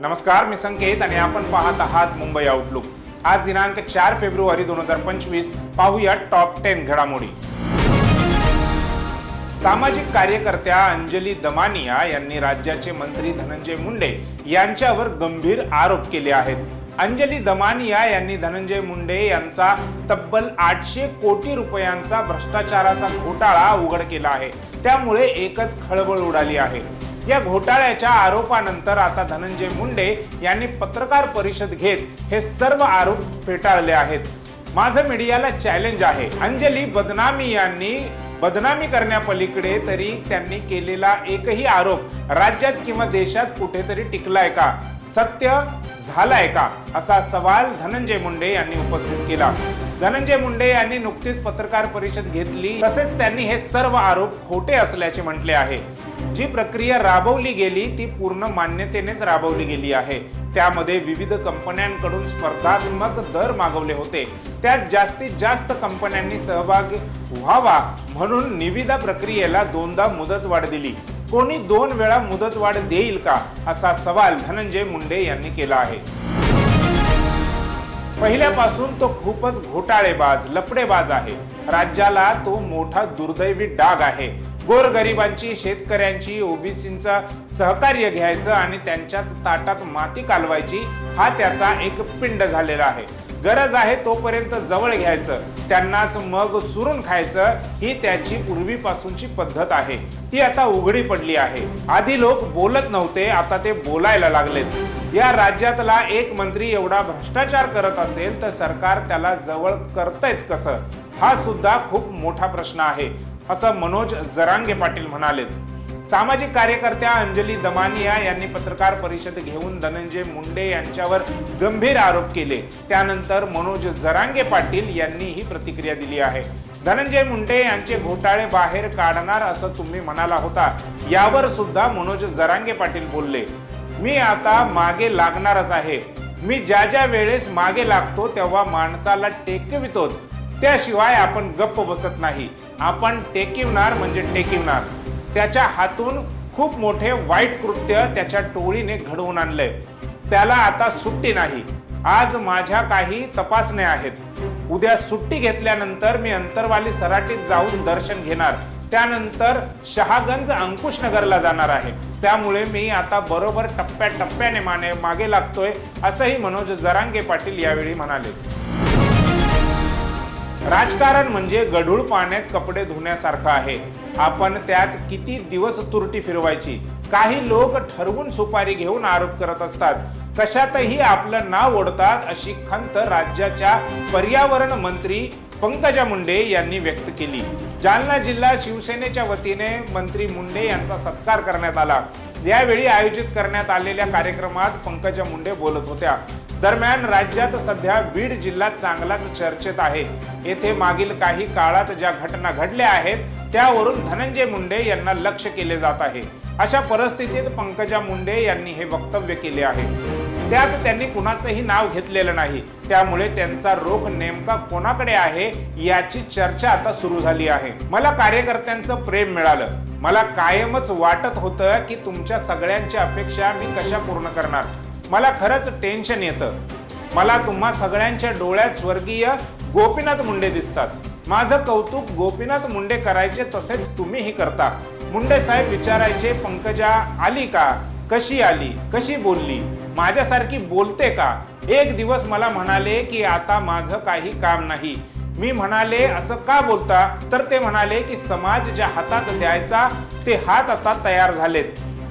नमस्कार मी संकेत आणि आपण पाहत आहात मुंबई आउटलुक आज दिनांक चार फेब्रुवारी दोन हजार पंचवीस पाहूया टॉप टेन घडामोडी. सामाजिक कार्यकर्त्या अंजली दमानिया यांनी राज्याचे मंत्री धनंजय मुंडे यांच्यावर गंभीर आरोप केले आहेत. अंजली दमानिया यांनी धनंजय मुंडे यांचा तब्बल आठशे कोटी रुपयांचा भ्रष्टाचाराचा घोटाळा उघड केला आहे. त्यामुळे एकच खळबळ उडाली आहे. या घोटाळ्याच्या आरोपानंतर आता धनंजय मुंडे यांनी पत्रकार परिषद घेत हे सर्व आरोप फेटाळले आहेत. माझं मीडियाला चॅलेंज आहे. अंजली बदनामी यांनी बदनामी करण्यापलीकडे तरी त्यांनी केलेला एकही आरोप राज्यात किंवा देशात कुठेतरी टिकलाय का? सत्य झालाय का? असा सवाल धनंजय मुंडे यांनी उपस्थित केला. धनंजय मुंडे यांनी नुकतीच पत्रकार परिषद घेतली. तसेच त्यांनी हे सर्व आरोप खोटे असल्याचे म्हटले आहे. जी प्रक्रिया राबवली गेली ती पूर्ण मान्यतेनेच राबवली गेली आहे. त्यामध्ये विविध कंपन्यांकडून स्पर्धात्मक दर मागवले होते. त्यात जास्तीत जास्त कंपन्यांनी सहभाग व्हावा म्हणून निविदा प्रक्रियेला दोनदा मुदतवाढ दिली. कोणी दोन वेळा मुदतवाढ देईल का? असा सवाल धनंजय मुंडे यांनी केला आहे. पहिल्यापासून तो खूपच घोटाळेबाज लफडेबाज आहे. राज्याला तो मोठा दुर्दैवी डाग आहे. गोरगरिबांची शेतकऱ्यांची ओबीसींचा सहकार्य घ्यायचं आणि त्यांच्याच ताटात माती कालवायची हा त्याचा एक पिंड झालेला आहे. गरज आहे तोपर्यंत जवळ घ्यायचं. त्यांनाच मग सुरून खायचं ही त्याची पूर्वीपासूनची पद्धत आहे. ती आता उघडी पडली आहे. आधी लोक बोलत नव्हते आता ते बोलायला लागलेत. या राज्यातला एक मंत्री एवढा भ्रष्टाचार करत असेल तर सरकार त्याला जवळ करतयच कसं? हा सुद्धा खूप मोठा प्रश्न आहे. असं मनोज जरांगे पाटील म्हणालेत सामाजिक कार्यकर्त्या अंजली दमानिया यांनी पत्रकार परिषद घेऊन धनंजय मुंडे यांच्यावर गंभीर आरोप केले. त्यानंतर मनोज जरांगे पाटील यांनी ही प्रतिक्रिया दिली आहे. धनंजय मुंडे यांचे घोटाळे बाहेर काढणार असं तुम्ही म्हणाला होता. यावर सुद्धा मनोज जरांगे पाटील बोलले. मी आता मागे लागणारच आहे. मी ज्या ज्या वेळेस मागे लागतो तेव्हा माणसाला टेकवितोच. त्याशिवाय आपण गप्प बसत नाही. आपण टेकिवणार म्हणजे टेकिवणार. त्याच्या हातून खूप मोठे वाईट कृत्य त्याच्या टोळीने घडवून आणलंय. त्याला आता सुट्टी नाही. आज माझ्या काही तपासण्या आहेत. उद्या सुट्टी घेतल्यानंतर मी अंतरवाली सराटीत जाऊन दर्शन घेणार. त्यानंतर शहागंज अंकुशनगरला जाणार आहे. त्यामुळे मी आता बरोबर टप्प्याटप्प्याने माने मागे लागतोय असंही मनोज जरांगे पाटील यावेळी म्हणाले. राजकारण म्हणजे गढूळ पाण्यात कपडे धुण्यासारखं आहे. आपण त्यात किती दिवस तुरटी फिरवायची? काही लोक ठरवून सुपारी घेऊन आरोप करत असतात. कशातही आपलं नाव ओढतात अशी खंत राज्याच्या पर्यावरण मंत्री पंकजा मुंडे यांनी व्यक्त केली. जालना जिल्हा शिवसेनेच्या वतीने मंत्री मुंडे यांचा सत्कार करण्यात आला. यावेळी आयोजित करण्यात आलेल्या कार्यक्रमात पंकजा मुंडे बोलत होत्या. दरम्यान राज्यात सध्या बीड जिल्हा चांगलाच चर्चेत आहे. येथे मागील काही काळात ज्या घटना घडल्या आहेत त्यावरून धनंजय मुंडे यांना लक्ष केले जात आहे. अशा परिस्थितीत पंकजा मुंडे यांनी हे वक्तव्य केले आहे. त्यात त्यांनी कुणाचंही नाव घेतलेलं नाही. त्यामुळे त्यांचा रोख नेमका कोणाकडे आहे याची चर्चा आता सुरू झाली आहे. मला कार्यकर्त्यांचं प्रेम मिळालं. मला कायमच वाटत होतं की तुमच्या सगळ्यांच्या अपेक्षा मी कशा पूर्ण करणार? मला खरंच टेन्शन येतं. मला तुम्हा सगळ्यांच्या डोळ्यात स्वर्गीय गोपीनाथ मुंडे दिसतात. माझं कौतुक गोपीनाथ मुंडे करायचे तसेच तुम्हीही करता. मुंडे साहेब विचारायचे पंकजा आली का? कशी आली? कशी बोलली? माझ्यासारखी बोलते का? एक दिवस मला म्हणाले की आता माझं काही काम नाही. मी म्हणाले असं का बोलता? तर ते म्हणाले की समाज ज्या हातात द्यायचा ते हात आता तयार झालेत.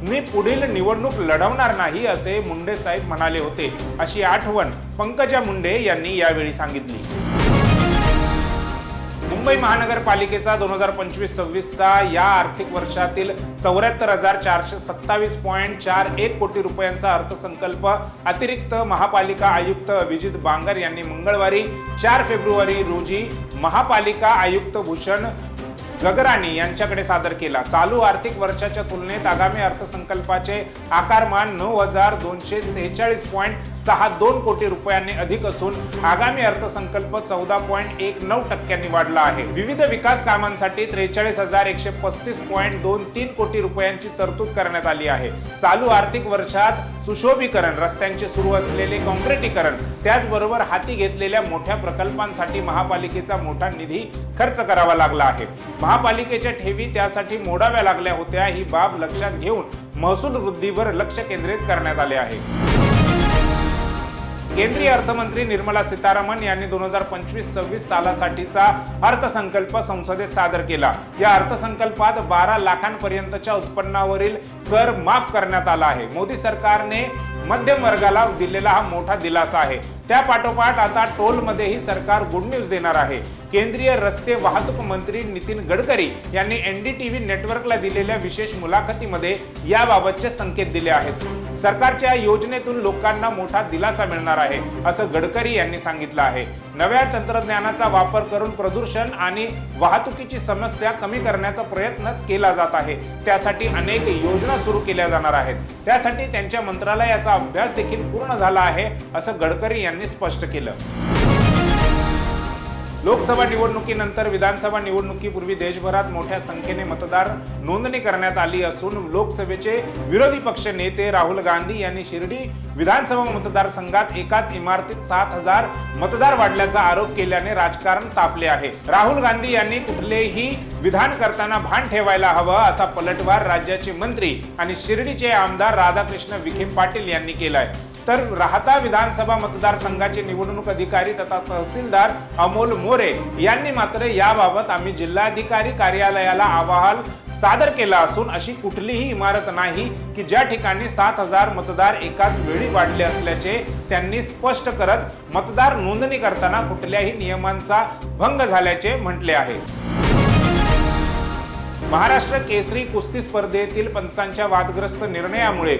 मी पुढील निवडणूक लढवणार नाही असे मुंडे साहेब म्हणाले होते. अशी आठवण पंकजा मुंडे यांनी यावेळी सांगितली. मुंबई महानगरपालिकेचा दोन हजार पंचवीस सव्वीसचा या आर्थिक वर्षातील चौऱ्याहत्तर हजार चारशे सत्तावीस पॉईंट चार एक कोटी रुपयांचा अर्थसंकल्प अतिरिक्त महापालिका आयुक्त अभिजित बांगर यांनी मंगळवारी चार फेब्रुवारी रोजी महापालिका आयुक्त भूषण गगराणी यांच्याकडे सादर केला. चालू आर्थिक वर्षाच्या तुलनेत आगामी अर्थसंकल्पाचे आकारमान नऊ हजार दोनशे सेहेचाळीस पॉईंट सहा दोन कोटी रुपयांनी अधिक असून आगामी अर्थसंकल्प चौदा पॉईंट एक नऊ टक्क्यांनी वाढला आहे. विविध विकास कामांसाठी त्रेचाळीस हजार एकशे पस्तीस पॉईंट दोन तीन कोटी रुपयांची तरतूद करण्यात आली आहे. चालू आर्थिक वर्षात सुशोभीकरण रस्त्यांचे सुरू असलेले काँक्रिटीकरण त्याचबरोबर हाती घेतलेल्या मोठ्या प्रकल्पांसाठी महापालिकेचा मोठा निधी खर्च करावा लागला आहे. महापालिकेच्या ठेवी त्यासाठी मोडाव्या लागल्या होत्या ही बाब लक्षात घेऊन महसूल वृद्धीवर लक्ष केंद्रित करण्यात आले आहे. केंद्रीय अर्थमंत्री निर्मला सीतारामन यांनी दोन हजार पंचवीस सव्वीस सालासाठीचा अर्थसंकल्प संसदेत सादर केला. या अर्थसंकल्पात बारा लाखांपर्यंतच्या उत्पन्नावरील कर माफ करण्यात आला आहे. मोदी सरकारने मध्यम वर्गाला दिलेला हा मोठा दिलासा आहे. त्या पाठोपाठ आता टोलमध्येही सरकार गुड न्यूज देणार आहे. केंद्रीय रस्ते वाहतूक मंत्री नितीन गडकरी यांनी एनडीटीव्ही नेटवर्कला दिलेल्या विशेष मुलाखतीमध्ये याबाबतचे संकेत दिले आहेत. सरकारच्या योजनेतून लोकांना मोठा दिलासा मिळणार आहे असं गडकरी यांनी सांगितलं आहे. नव्या तंत्रज्ञानाचा वापर करून प्रदूषण आणि वाहतुकीची समस्या कमी करण्याचा प्रयत्न केला जात आहे. त्यासाठी अनेक योजना सुरू केल्या जाणार आहेत. त्यासाठी त्यांच्या मंत्रालयाचा अभ्यास देखील पूर्ण झाला आहे असं गडकरी यांनी स्पष्ट केलं. लोकसभा निवडणुकीनंतर विधानसभा निवडणुकीपूर्वी देशभरात मोठ्या संख्येने मतदार नोंदणी करण्यात आली असून लोकसभेचे विरोधी पक्ष नेते राहुल गांधी यांनी शिर्डी विधानसभा मतदारसंघात एकाच इमारतीत सात हजार मतदार वाढल्याचा आरोप केल्याने राजकारण तापले आहे. राहुल गांधी यांनी कुठलेही विधान करताना भान ठेवायला हवं असा पलटवार राज्याचे मंत्री आणि शिर्डीचे आमदार राधाकृष्ण विखे पाटील यांनी केलाय. तर राहता विधानसभा मतदारसंघाचे निवडणूक अधिकारी तथा तहसीलदार अमोल मोरे यांनी मात्र याबाबत आम्ही जिल्हाधिकारी कार्यालयाला अहवाल सादर केला असून अशी कुठलीही इमारत नाही की ज्या ठिकाणी सात हजार मतदार एकाच वेळी वाढले असल्याचे त्यांनी स्पष्ट करत मतदार नोंदणी करताना कुठल्याही नियमांचा भंग झाल्याचे म्हटले आहे. महाराष्ट्र केसरी कुस्ती स्पर्धेतील पंचांच्या वादग्रस्त निर्णयामुळे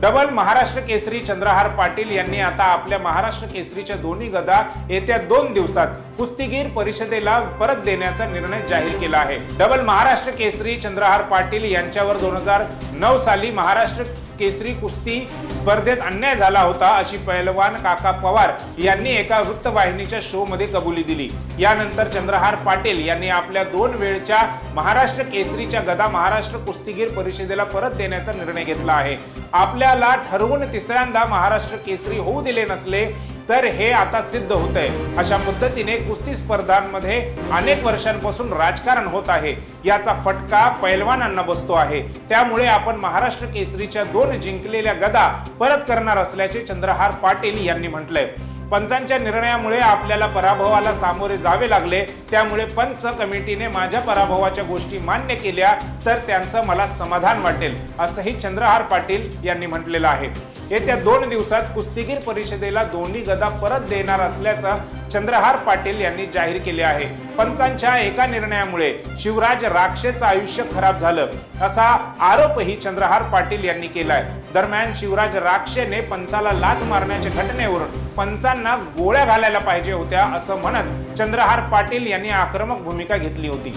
डबल महाराष्ट्र केसरी चंद्रहार पाटील यांनी आता आपल्या महाराष्ट्र केसरीच्या दोन्ही गदा येत्या दोन दिवसात कुस्तीगीर परिषदेला परत देण्याचा निर्णय जाहीर केला आहे. डबल महाराष्ट्र केसरी चंद्रहार पाटील यांच्यावर दोन हजार नऊ साली महाराष्ट्र केसरी कुस्ती स्पर्धेत अन्याय झाला होता अशी पैलवान काका पवार यांनी एका वृत्तवाहिनीच्या शो मध्ये कबुली दिली. यानंतर चंद्रहार पाटील यांनी आपल्या दोन वेळच्या महाराष्ट्र केसरीच्या गदा महाराष्ट्र कुस्तीगीर परिषदेला परत देण्याचा निर्णय घेतला आहे. आपल्याला ठरवून तिसऱ्यांदा महाराष्ट्र केसरी होऊ दिले नसले तर हे आता सिद्ध होत आहे अशा पद्धतीने कुस्ती स्पर्धांमध्ये अनेक वर्षांपासून राजकारण होत आहे. याचा फटका पैलवानांना बसतो आहे. त्यामुळे आपण महाराष्ट्र केसरीच्या दोन जिंकलेल्या गदा परत करणार असल्याचे चंद्रहार पाटील यांनी म्हटलंय. पंचांच्या निर्णयामुळे आपल्याला पराभवाला सामोरे जावे लागले. त्यामुळे पंच कमिटीने माझ्या पराभवाच्या गोष्टी मान्य केल्या तर त्यांचं मला समाधान वाटेल असंही चंद्रहार पाटील यांनी म्हटलेलं आहे. येत्या दोन दिवसात कुस्तीगीर परिषदेला दोन्ही गदा परत देणार असल्याचं चंद्रहार पाटील यांनी जाहीर केले आहे. पंचांच्या एका निर्णयामुळे शिवराज राक्षेचं आयुष्य खराब झालं असा आरोपही चंद्रहार पाटील यांनी केलाय. दरम्यान शिवराज राक्षेने पंचाला लाथ मारण्याच्या घटनेवरून पंचांना गोळ्या घालायला पाहिजे होत्या असं म्हणत चंद्रहार पाटील यांनी आक्रमक भूमिका घेतली होती.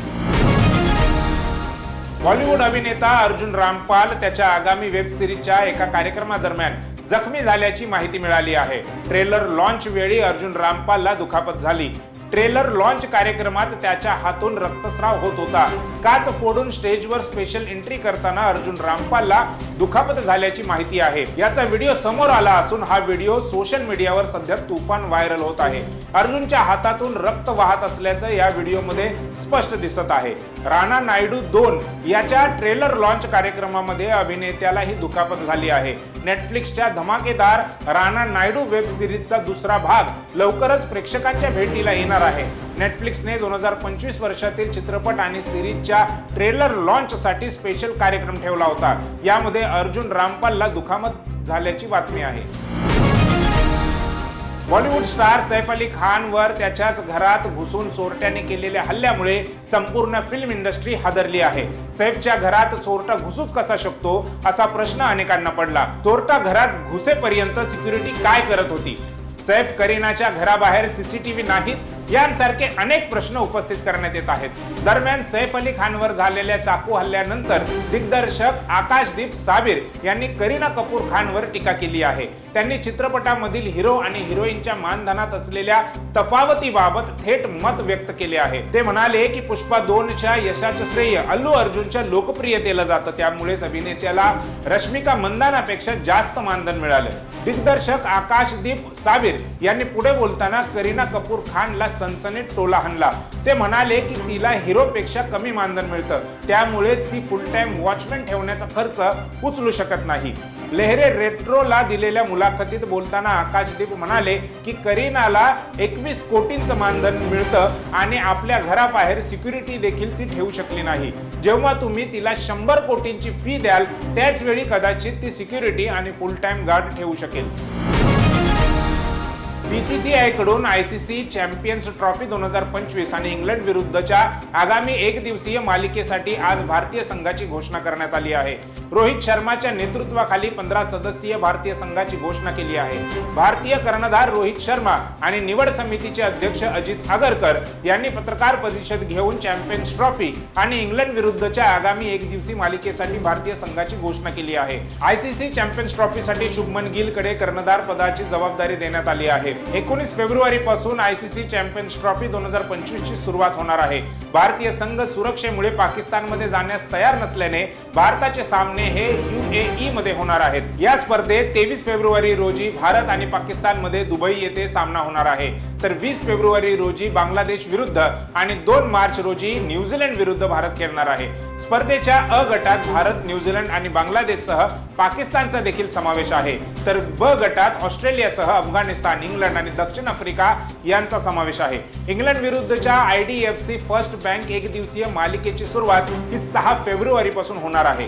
बॉलिवूड अभिनेता अर्जुन रामपाल त्याच्या आगामी वेब सिरीजच्या एका कार्यक्रमादरम्यान जखमी झाल्याची माहिती मिळाली आहे. ट्रेलर लॉन्च वेळी अर्जुन रामपालला दुखापत झाली. ट्रेलर लॉन्च कार्यक्रमात त्याच्या हातून रक्तस्राव होत होता. काच फोडून स्टेजवर स्पेशल एंट्री करताना अर्जुन रामपालला दुखापत झाल्याची माहिती आहे. याचा व्हिडिओ समोर आला असून हा व्हिडिओ सोशल मीडियावर सध्या तुफान व्हायरल होत आहे. अर्जुनच्या हातातून रक्त वाहत असल्याचं या व्हिडिओमध्ये स्पष्ट दिसत आहे. राणा नायडू दोन याच्या ट्रेलर लॉन्च कार्यक्रमामध्ये अभिनेत्याला ही दुखापत झाली आहे. नेटफ्लिक्सच्या धमाकेदार राणा नायडू वेब सिरीजचा दुसरा भाग लवकरच प्रेक्षकांच्या भेटीला येणार आहे. नेटफ्लिक्सने दोन हजार पंचवीस वर्षातील चित्रपट आणि सिरीजच्या ट्रेलर लॉन्चसाठी स्पेशल कार्यक्रम ठेवला होता. यामध्ये अर्जुन रामपालला दुखापत झाल्याची बातमी आहे. बॉलिवूड स्टार सैफ अली खानवर त्याच्याच घरात घुसून चोरट्याने केलेल्या हल्ल्यामुळे संपूर्ण फिल्म इंडस्ट्री हादरली आहे. सैफच्या घरात चोरटा घुसूच कसा शकतो असा प्रश्न अनेकांना पडला. चोरटा घरात घुसेपर्यंत सिक्युरिटी काय करत होती? सैफ करीनाच्या घराबाहेर सीसीटीव्ही नाहीत यांसारखे अनेक प्रश्न उपस्थित करण्यात येत आहेत. दरम्यान सैफ अली खानवर झालेल्या चाकू हल्ल्यानंतर दिग्दर्शक आकाशदीप साबिर यांनी करीना कपूर खानवर टीका केली आहे. त्यांनी चित्रपटामधील हिरो आणि हिरोईनच्या मानधनात असलेल्या तफावतीबाबत थेट मत व्यक्त केले आहे. ते म्हणाले की पुष्पा दोनच्या यशाचं श्रेय अल्लू अर्जुनच्या लोकप्रियतेला जातं. त्यामुळेच अभिनेत्याला रश्मिका मंदानापेक्षा जास्त मानधन मिळालं. दिग्दर्शक आकाशदीप साबिर यांनी पुढे बोलताना करीना कपूर खानला सनसनीत टोला हाणला. ते म्हणाले की तिला हिरोपेक्षा कमी मानधन मिळतं. त्यामुळेच ती फुल टाइम वॉचमॅन ठेवण्याचा खर्च उचलू शकत नाही. लेहरे रेट्रोला दिलेल्या मुलाखतीत बोलताना आकाशदीप म्हणाले की करीनाला एकवीस कोटींचं मानधन मिळतं आणि आपल्या घराबाहेर सिक्युरिटी देखील ती ठेवू शकली नाही. जेव्हा तुम्ही तिला शंभर कोटींची फी द्याल त्याच वेळी कदाचित ती सिक्युरिटी आणि फुल टाइम गार्ड ठेवू शकेल. बीसीसीआयकडून I C ICC champions trophy दोन हजार पंचवीस आणि इंग्लंड विरुद्धच्या आगामी एक दिवसीय मालिकेसाठी आज भारतीय संघाची घोषणा करण्यात आली आहे. रोहित शर्माच्या नेतृत्वाखाली पंधरा सदस्यीय भारतीय संघाची घोषणा केली आहे. भारतीय कर्णधार रोहित शर्मा आणि निवड समितीचे अध्यक्ष अजित आगरकर यांनी पत्रकार परिषद घेऊन चॅम्पियन्स ट्रॉफी आणि इंग्लंड विरुद्धच्या आगामी एक दिवसीय मालिकेसाठी भारतीय संघाची घोषणा केली आहे. आयसीसी चॅम्पियन्स ट्रॉफीसाठी शुभमन गिलकडे कर्णधार पदाची जबाबदारी देण्यात आली आहे. एकोणीस फेब्रुवारी पासून सी चॅम्पियन्स ट्रॉफी दोन हजार पंचवीस ची सुरुवात होणार आहे. भारतीय संघ सुरक्षेमुळे पाकिस्तानमध्ये जाण्यास तयार नसल्याने भारताचे सामने हे युएई मध्ये होणार आहेत. या स्पर्धेत तेवीस फेब्रुवारी रोजी भारत आणि पाकिस्तानमध्ये दुबई येथे सामना होणार आहे. तर वीस फेब्रुवारी रोजी बांगलादेश विरुद्ध आणि दोन मार्च रोजी न्यूझीलंड विरुद्ध भारत खेळणार आहे. स्पर्धेच्या अ गटात भारत न्यूझीलंड आणि बांगलादेशसह पाकिस्तानचा देखील समावेश आहे. तर ब गटात ऑस्ट्रेलियासह अफगाणिस्तान इंग्लंड आणि दक्षिण आफ्रिका यांचा समावेश आहे. इंग्लंड विरुद्धच्या I D F C first bank एक दिवसीय मालिकेची सुरुवात ही सहा फेब्रुवारी पासून होणार आहे.